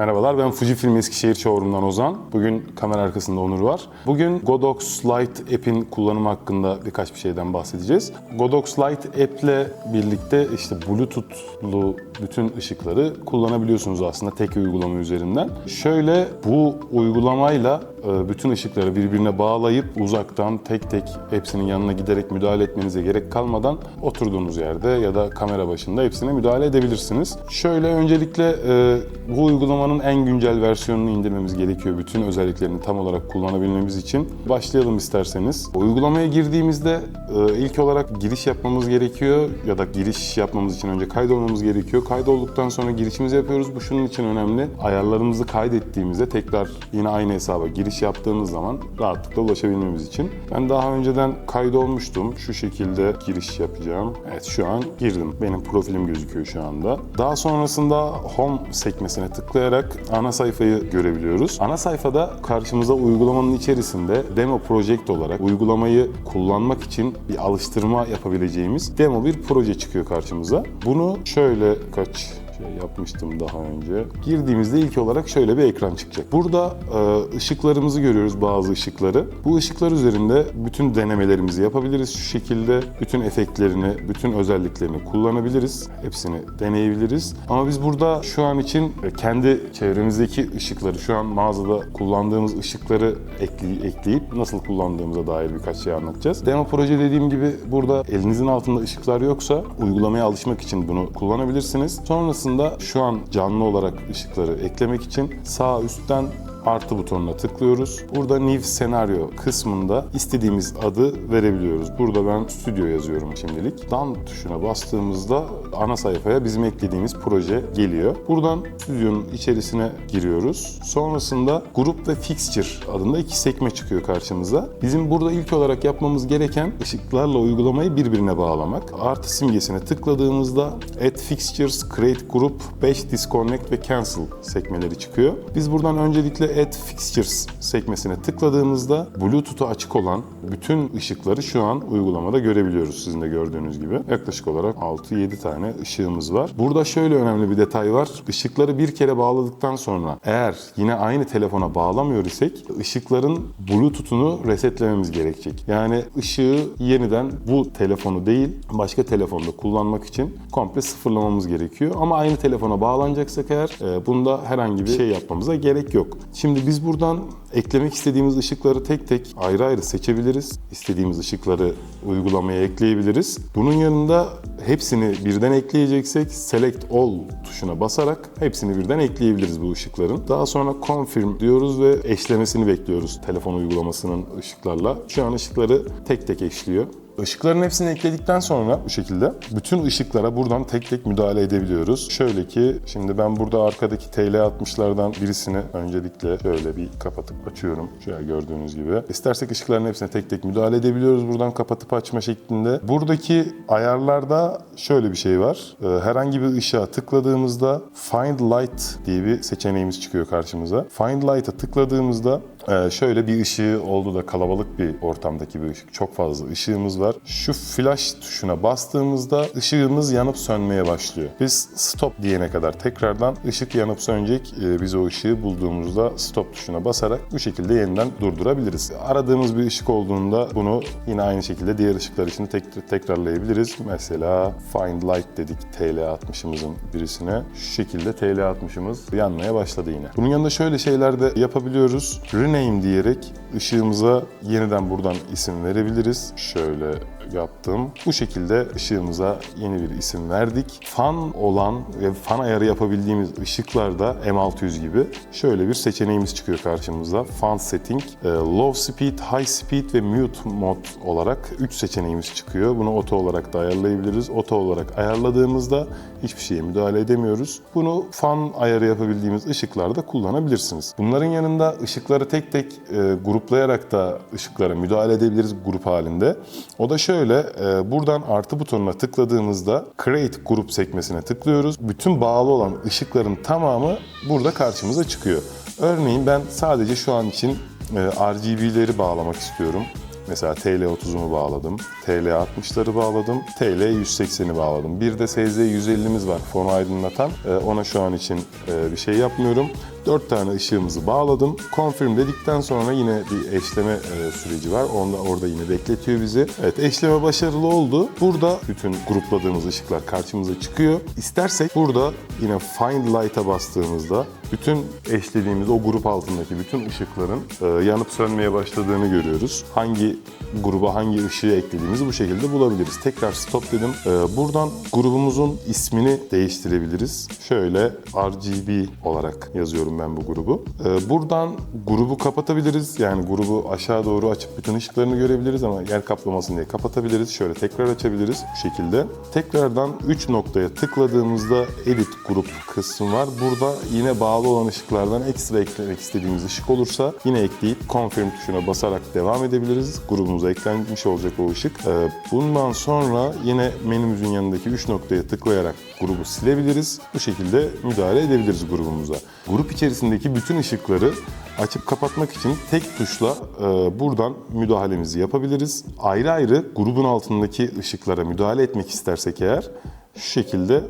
Merhabalar ben Fujifilm Eskişehir Showroom'dan Ozan. Bugün kamera arkasında Onur var. Bugün Godox Lite app'in kullanımı hakkında birkaç bir şeyden bahsedeceğiz. Godox Lite app ile birlikte işte Bluetooth'lu bütün ışıkları kullanabiliyorsunuz aslında tek uygulama üzerinden. Şöyle bu uygulamayla bütün ışıkları birbirine bağlayıp uzaktan tek tek hepsinin yanına giderek müdahale etmenize gerek kalmadan oturduğunuz yerde ya da kamera başında hepsine müdahale edebilirsiniz. Şöyle öncelikle e, bu uygulamanın en güncel versiyonunu indirmemiz gerekiyor. Bütün özelliklerini tam olarak kullanabilmemiz için. Başlayalım isterseniz. Uygulamaya girdiğimizde e, ilk olarak giriş yapmamız gerekiyor ya da giriş yapmamız için önce kaydolmamız gerekiyor. Kaydolduktan sonra girişimizi yapıyoruz. Bu şunun için önemli. Ayarlarımızı kaydettiğimizde tekrar yine aynı hesaba giriş yaptığımız zaman rahatlıkla ulaşabilmemiz için. Ben daha önceden kaydolmuştum. Şu şekilde giriş yapacağım. Evet şu an girdim. Benim profilim gözüküyor şu anda. Daha sonrasında Home sekmesine tıklayarak ana sayfayı görebiliyoruz. Ana sayfada karşımıza uygulamanın içerisinde Demo Project olarak uygulamayı kullanmak için bir alıştırma yapabileceğimiz demo bir proje çıkıyor karşımıza. Bunu şöyle kaç yapmıştım daha önce. Girdiğimizde ilk olarak şöyle bir ekran çıkacak. Burada e, ışıklarımızı görüyoruz bazı ışıkları. Bu ışıklar üzerinde bütün denemelerimizi yapabiliriz. Şu şekilde bütün efektlerini, bütün özelliklerini kullanabiliriz. Hepsini deneyebiliriz. Ama biz burada şu an için e, kendi çevremizdeki ışıkları, şu an mağazada kullandığımız ışıkları ekley- ekleyip nasıl kullandığımıza dair birkaç şey anlatacağız. Demo proje dediğim gibi burada elinizin altında ışıklar yoksa uygulamaya alışmak için bunu kullanabilirsiniz. Sonrasında şu an canlı olarak ışıkları eklemek için sağ üstten artı butonuna tıklıyoruz. Burada New Senaryo kısmında istediğimiz adı verebiliyoruz. Burada ben stüdyo yazıyorum şimdilik. Dan tuşuna bastığımızda ana sayfaya bizim eklediğimiz proje geliyor. Buradan stüdyonun içerisine giriyoruz. Sonrasında grup ve fixture adında iki sekme çıkıyor karşımıza. Bizim burada ilk olarak yapmamız gereken ışıklarla uygulamayı birbirine bağlamak. Artı simgesine tıkladığımızda Add Fixtures, Create Group, 5 Disconnect ve Cancel sekmeleri çıkıyor. Biz buradan öncelikle Add Fixtures sekmesine tıkladığımızda Bluetooth'u açık olan bütün ışıkları şu an uygulamada görebiliyoruz sizin de gördüğünüz gibi. Yaklaşık olarak 6-7 tane ışığımız var. Burada şöyle önemli bir detay var. Işıkları bir kere bağladıktan sonra eğer yine aynı telefona bağlamıyor isek ışıkların Bluetooth'unu resetlememiz gerekecek. Yani ışığı yeniden bu telefonu değil başka telefonda kullanmak için komple sıfırlamamız gerekiyor. Ama aynı telefona bağlanacaksak eğer e, bunda herhangi bir şey yapmamıza gerek yok. Şimdi biz buradan eklemek istediğimiz ışıkları tek tek ayrı ayrı seçebiliriz. İstediğimiz ışıkları uygulamaya ekleyebiliriz. Bunun yanında hepsini birden ekleyeceksek Select All tuşuna basarak hepsini birden ekleyebiliriz bu ışıkların. Daha sonra Confirm diyoruz ve eşlemesini bekliyoruz telefon uygulamasının ışıklarla. Şu an ışıkları tek tek eşliyor. Işıkların hepsini ekledikten sonra bu şekilde bütün ışıklara buradan tek tek müdahale edebiliyoruz. Şöyle ki şimdi ben burada arkadaki TL60'lardan birisini öncelikle şöyle bir kapatıp açıyorum. Şöyle gördüğünüz gibi. İstersek ışıkların hepsine tek tek müdahale edebiliyoruz buradan kapatıp açma şeklinde. Buradaki ayarlarda şöyle bir şey var. Ee, Herhangi bir ışığa tıkladığımızda Find Light diye bir seçeneğimiz çıkıyor karşımıza. Find Light'a tıkladığımızda ee, şöyle bir ışığı oldu da kalabalık bir ortamdaki bir ışık. Çok fazla ışığımız var. Şu flash tuşuna bastığımızda ışığımız yanıp sönmeye başlıyor. Biz stop diyene kadar tekrardan ışık yanıp sönecek. Ee, biz o ışığı bulduğumuzda stop tuşuna basarak bu şekilde yeniden durdurabiliriz. Aradığımız bir ışık olduğunda bunu yine aynı şekilde diğer ışıklar için tek tekrarlayabiliriz. Mesela Find Light dedik TL60'ımızın birisine. Şu şekilde TL60'ımız yanmaya başladı yine. Bunun yanında şöyle şeyler de yapabiliyoruz. Rename diyerek ışığımıza yeniden buradan isim verebiliriz. Şöyle yaptım. Bu şekilde ışığımıza yeni bir isim verdik. Fan olan ve fan ayarı yapabildiğimiz ışıklarda M600 gibi şöyle bir seçeneğimiz çıkıyor karşımıza. Fan setting, e, low speed, high speed ve mute mod olarak 3 seçeneğimiz çıkıyor. Bunu oto olarak da ayarlayabiliriz. Oto olarak ayarladığımızda hiçbir şeye müdahale edemiyoruz. Bunu fan ayarı yapabildiğimiz ışıklarda kullanabilirsiniz. Bunların yanında ışıkları tek tek e, gruplayarak da ışıklara müdahale edebiliriz grup halinde. O da şöyle, e, buradan artı butonuna tıkladığımızda Create Group sekmesine tıklıyoruz. Bütün bağlı olan ışıkların tamamı burada karşımıza çıkıyor. Örneğin ben sadece şu an için e, RGB'leri bağlamak istiyorum. Mesela TL30'umu bağladım, TL60'ları bağladım, TL180'i bağladım. Bir de SZ150'miz var fonu aydınlatan. Ee, ona şu an için e, bir şey yapmıyorum. 4 tane ışığımızı bağladım. Confirm dedikten sonra yine bir eşleme e, süreci var. Onda orada yine bekletiyor bizi. Evet eşleme başarılı oldu. Burada bütün grupladığımız ışıklar karşımıza çıkıyor. İstersek burada yine Find Light'a bastığımızda bütün eşlediğimiz o grup altındaki bütün ışıkların e, yanıp sönmeye başladığını görüyoruz. Hangi gruba hangi ışığı eklediğimizi bu şekilde bulabiliriz. Tekrar stop dedim. E, buradan grubumuzun ismini değiştirebiliriz. Şöyle RGB olarak yazıyorum ben bu grubu. E, buradan grubu kapatabiliriz. Yani grubu aşağı doğru açıp bütün ışıklarını görebiliriz ama yer kaplamasın diye kapatabiliriz. Şöyle tekrar açabiliriz bu şekilde. Tekrardan 3 noktaya tıkladığımızda edit grup kısmı var. Burada yine bağlı olan ışıklardan ekstra eklemek istediğimiz ışık olursa yine ekleyip confirm tuşuna basarak devam edebiliriz. Grubumuza eklenmiş olacak o ışık. Ee, Bundan sonra yine menümüzün yanındaki 3 noktaya tıklayarak grubu silebiliriz. Bu şekilde müdahale edebiliriz grubumuza. Grup içerisindeki bütün ışıkları açıp kapatmak için tek tuşla e, buradan müdahalemizi yapabiliriz. Ayrı ayrı grubun altındaki ışıklara müdahale etmek istersek eğer şu şekilde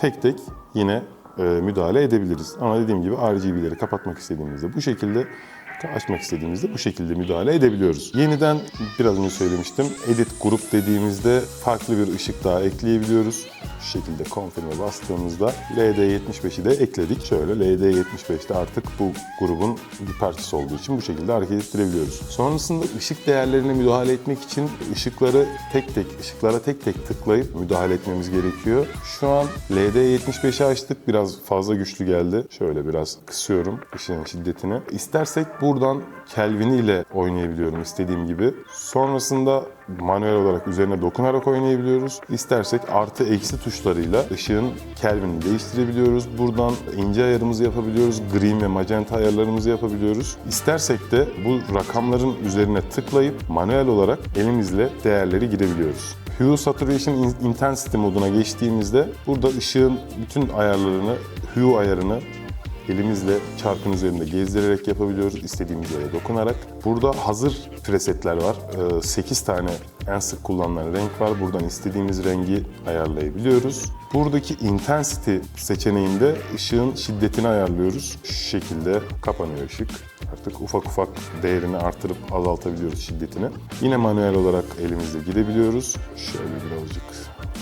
tek tek yine müdahale edebiliriz. Ama dediğim gibi RGB'leri kapatmak istediğimizde bu şekilde açmak istediğimizde bu şekilde müdahale edebiliyoruz. Yeniden biraz önce söylemiştim. Edit grup dediğimizde farklı bir ışık daha ekleyebiliyoruz. Şu şekilde confirm'e bastığımızda LD75'i de ekledik. Şöyle LD75'te artık bu grubun bir parçası olduğu için bu şekilde hareket ettirebiliyoruz. Sonrasında ışık değerlerine müdahale etmek için ışıkları tek tek, ışıklara tek tek tıklayıp müdahale etmemiz gerekiyor. Şu an LD75'i açtık. Biraz fazla güçlü geldi. Şöyle biraz kısıyorum ışığın şiddetini. İstersek buradan Kelvin ile oynayabiliyorum istediğim gibi. Sonrasında manuel olarak üzerine dokunarak oynayabiliyoruz. İstersek artı eksi tuşlarıyla ışığın Kelvin'ini değiştirebiliyoruz. Buradan ince ayarımızı yapabiliyoruz. Green ve magenta ayarlarımızı yapabiliyoruz. İstersek de bu rakamların üzerine tıklayıp manuel olarak elimizle değerleri girebiliyoruz. Hue Saturation In- Intensity moduna geçtiğimizde burada ışığın bütün ayarlarını, hue ayarını elimizle çarkın üzerinde gezdirerek yapabiliyoruz istediğimiz yere dokunarak. Burada hazır presetler var. 8 tane en sık kullanılan renk var. Buradan istediğimiz rengi ayarlayabiliyoruz. Buradaki intensity seçeneğinde ışığın şiddetini ayarlıyoruz. Şu şekilde kapanıyor ışık. Artık ufak ufak değerini artırıp azaltabiliyoruz şiddetini. Yine manuel olarak elimizle girebiliyoruz. Şöyle birazcık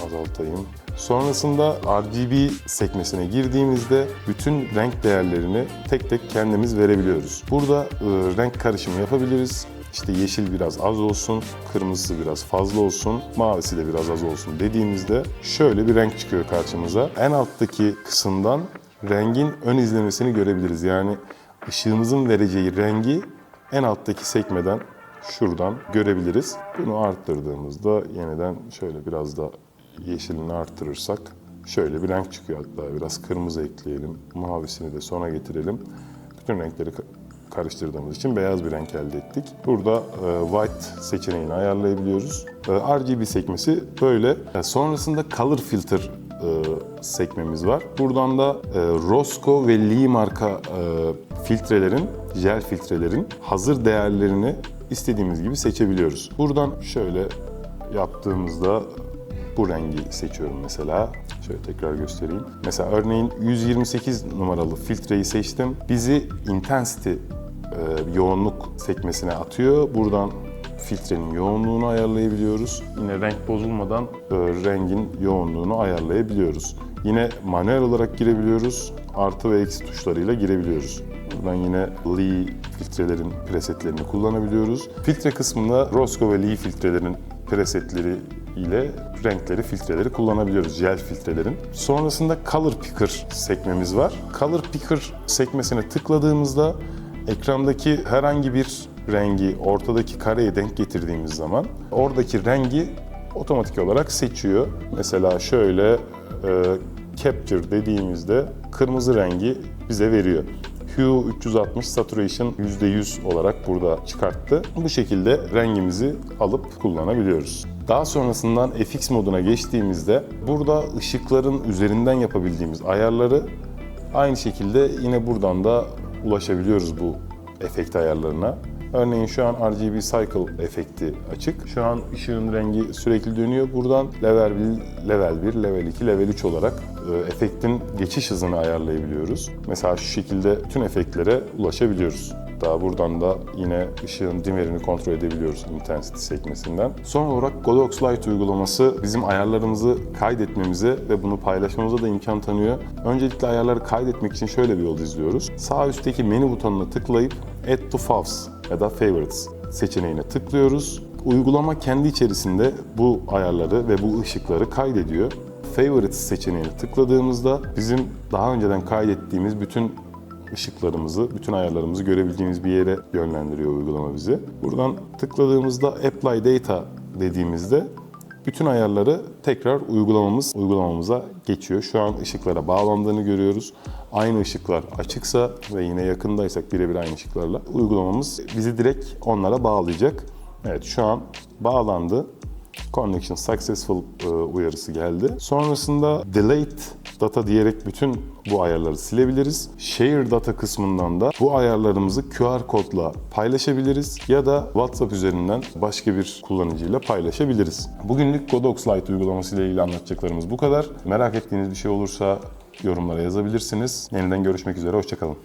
azaltayım. Sonrasında RGB sekmesine girdiğimizde bütün renk değerlerini tek tek kendimiz verebiliyoruz. Burada e, renk karışımı yapabiliriz. İşte yeşil biraz az olsun, kırmızısı biraz fazla olsun, mavisi de biraz az olsun dediğimizde şöyle bir renk çıkıyor karşımıza. En alttaki kısımdan rengin ön izlemesini görebiliriz. Yani ışığımızın vereceği rengi en alttaki sekmeden şuradan görebiliriz. Bunu arttırdığımızda yeniden şöyle biraz da yeşilini arttırırsak şöyle bir renk çıkıyor hatta biraz kırmızı ekleyelim. Mavisini de sona getirelim. Bütün renkleri ka- karıştırdığımız için beyaz bir renk elde ettik. Burada e, white seçeneğini ayarlayabiliyoruz. E, RGB sekmesi böyle. E, sonrasında color filter sekmemiz var. Buradan da Rosco ve Lee marka filtrelerin, jel filtrelerin hazır değerlerini istediğimiz gibi seçebiliyoruz. Buradan şöyle yaptığımızda bu rengi seçiyorum mesela. Şöyle tekrar göstereyim. Mesela örneğin 128 numaralı filtreyi seçtim. Bizi intensity e, yoğunluk sekmesine atıyor. Buradan filtrenin yoğunluğunu ayarlayabiliyoruz. Yine renk bozulmadan e, rengin yoğunluğunu ayarlayabiliyoruz. Yine manuel olarak girebiliyoruz. Artı ve eksi tuşlarıyla girebiliyoruz. Buradan yine Lee filtrelerin presetlerini kullanabiliyoruz. Filtre kısmında Rosco ve Lee filtrelerin presetleri ile renkleri, filtreleri kullanabiliyoruz, jel filtrelerin. Sonrasında Color Picker sekmemiz var. Color Picker sekmesine tıkladığımızda ekrandaki herhangi bir rengi ortadaki kareye denk getirdiğimiz zaman oradaki rengi otomatik olarak seçiyor. Mesela şöyle e, Capture dediğimizde kırmızı rengi bize veriyor. Hue 360 Saturation %100 olarak burada çıkarttı. Bu şekilde rengimizi alıp kullanabiliyoruz. Daha sonrasından FX moduna geçtiğimizde burada ışıkların üzerinden yapabildiğimiz ayarları aynı şekilde yine buradan da ulaşabiliyoruz bu efekt ayarlarına. Örneğin şu an RGB Cycle efekti açık. Şu an ışığın rengi sürekli dönüyor. Buradan level 1, level 1, level 2, level 3 olarak e, efektin geçiş hızını ayarlayabiliyoruz. Mesela şu şekilde tüm efektlere ulaşabiliyoruz. Daha buradan da yine ışığın dimerini kontrol edebiliyoruz intensity sekmesinden. Son olarak Godox Light uygulaması bizim ayarlarımızı kaydetmemize ve bunu paylaşmamıza da imkan tanıyor. Öncelikle ayarları kaydetmek için şöyle bir yol izliyoruz. Sağ üstteki menü butonuna tıklayıp Add to Favs ya da Favorites seçeneğine tıklıyoruz. Uygulama kendi içerisinde bu ayarları ve bu ışıkları kaydediyor. Favorites seçeneğine tıkladığımızda bizim daha önceden kaydettiğimiz bütün ışıklarımızı, bütün ayarlarımızı görebildiğimiz bir yere yönlendiriyor uygulama bizi. Buradan tıkladığımızda Apply Data dediğimizde bütün ayarları tekrar uygulamamız uygulamamıza geçiyor. Şu an ışıklara bağlandığını görüyoruz. Aynı ışıklar açıksa ve yine yakındaysak birebir aynı ışıklarla uygulamamız bizi direkt onlara bağlayacak. Evet şu an bağlandı. Connection successful e, uyarısı geldi. Sonrasında delete data diyerek bütün bu ayarları silebiliriz. Share data kısmından da bu ayarlarımızı QR kodla paylaşabiliriz ya da WhatsApp üzerinden başka bir kullanıcıyla paylaşabiliriz. Bugünlük Godox Lite uygulaması ile ilgili anlatacaklarımız bu kadar. Merak ettiğiniz bir şey olursa yorumlara yazabilirsiniz. Yeniden görüşmek üzere, hoşçakalın.